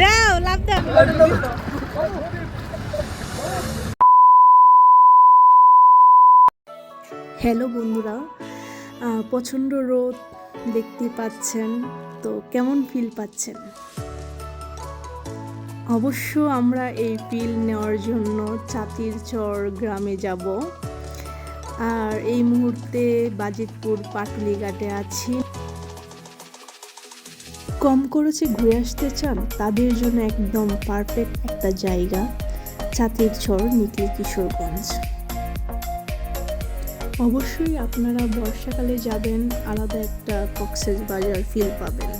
দাও, লাভ দাও। হ্যালো বন্ধুরা। প্রচণ্ড রোদ দেখতে পাচ্ছেন, তো কেমন ফিল পাচ্ছেন? অবশ্য আমরা এই ফিল নেওয়ার জন্য চাতির চর গ্রামে যাব। আর এই মুহূর্তে বাজিতপুর পাটুলি ঘাটে আছি। কম খরচে ঘুরে আসতে চান, তাদের জন্য একদম পারফেক্ট একটা জায়গা চাতির চর নিকলি কিশোরগঞ্জ। অবশ্যই আপনারা বর্ষাকালে যাবেন, আলাদা একটা কক্সেস বাজার ফিল পাবেন।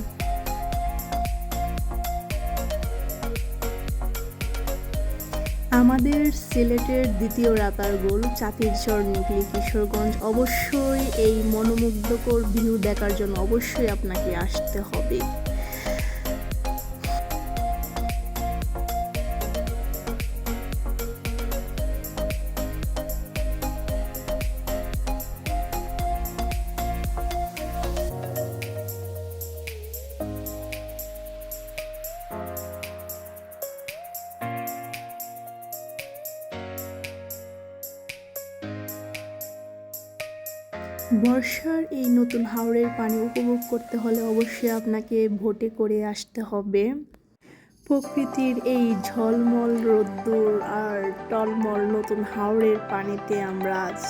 আমাদের সিলেটের দ্বিতীয় রাতার গোল চাতিরচর নিকলি কিশোরগঞ্জ, অবশ্যই এই মনোমুগ্ধকর ভিউ দেখার জন্য অবশ্যই আপনাকে আসতে হবে। বর্ষার এই নতুন হাওড়ের পানি উপভোগ করতে হলে অবশ্যই আপনাকে ভোটে করে আসতে হবে। প্রকৃতির এই ঝলমল, রোদ্দুর আর টলমল নতুন হাওড়ের পানিতে আমরা আজ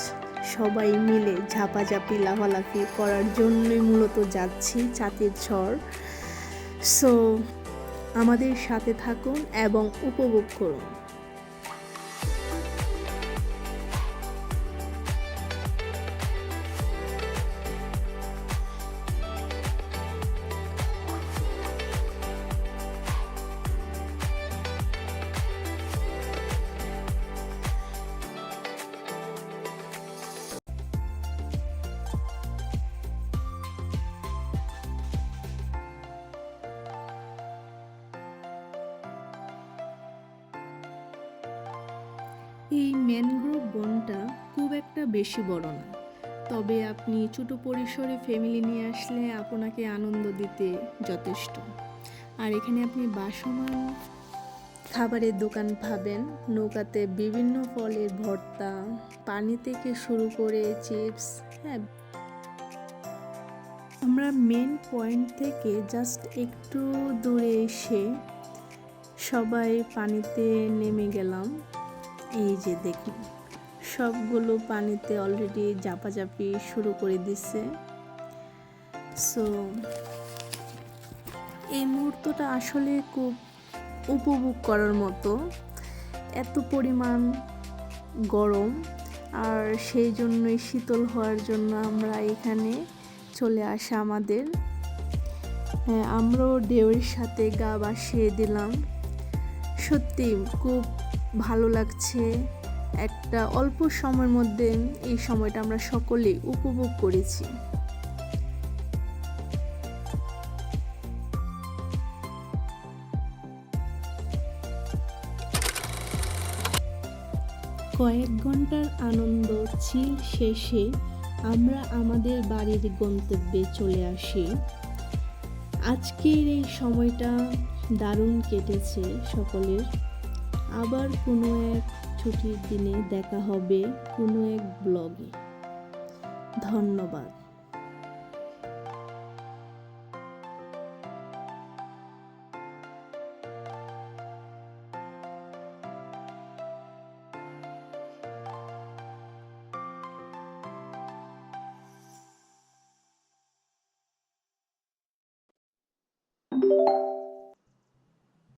সবাই মিলে ঝাপাঝাপি, লাফালাফি করার জন্যই মূলত যাচ্ছি ছাতির ঝড়। সো আমাদের সাথে থাকুন এবং উপভোগ করুন। এই ম্যানগ্রোভ বনটা খুব একটা বেশি বড় না। তবে আপনি ছোট পরিসরে ফ্যামিলি নিয়ে আসলে আপনাকে আনন্দ দিতে যথেষ্ট। আর এখানে আপনি বাসমান খাবারের দোকান পাবেন। নৌকাতে বিভিন্ন ফলের ভর্তা, পানি থেকে শুরু করে চিপস হ্যাঁ। আমরা মেন পয়েন্ট থেকে জাস্ট একটু দূরে এসে সবাই পানিতে নেমে গেলাম। এই যে দেখুন সবগুলো পানিতে অলরেডি জাপাজাপি শুরু করে দিছে। সো এই মুহূর্তটা আসলে খুব উপভোগ করার মতো। এত পরিমাণ গরম আর সেই জন্যই শীতল হওয়ার জন্য আমরা এখানে চলে আসা আমাদের। হ্যাঁ, আমরাও ঢেউয়ের সাথে গা বাসিয়ে দিলাম। সত্যি খুব ভালো লাগছে। একটা অল্প সময়ের মধ্যে এই সময়টা আমরা সকলে উপভোগ করেছি। কয়েক ঘণ্টার আনন্দ চিল শেষে আমরা আমাদের বাড়ির গন্তব্যে চলে আসি। আজকের এই সময়টা দারুণ কেটেছে সকলের। আবার কোনো এক ছুটির দিনে দেখা হবে কোনো এক ব্লগে। ধন্যবাদ।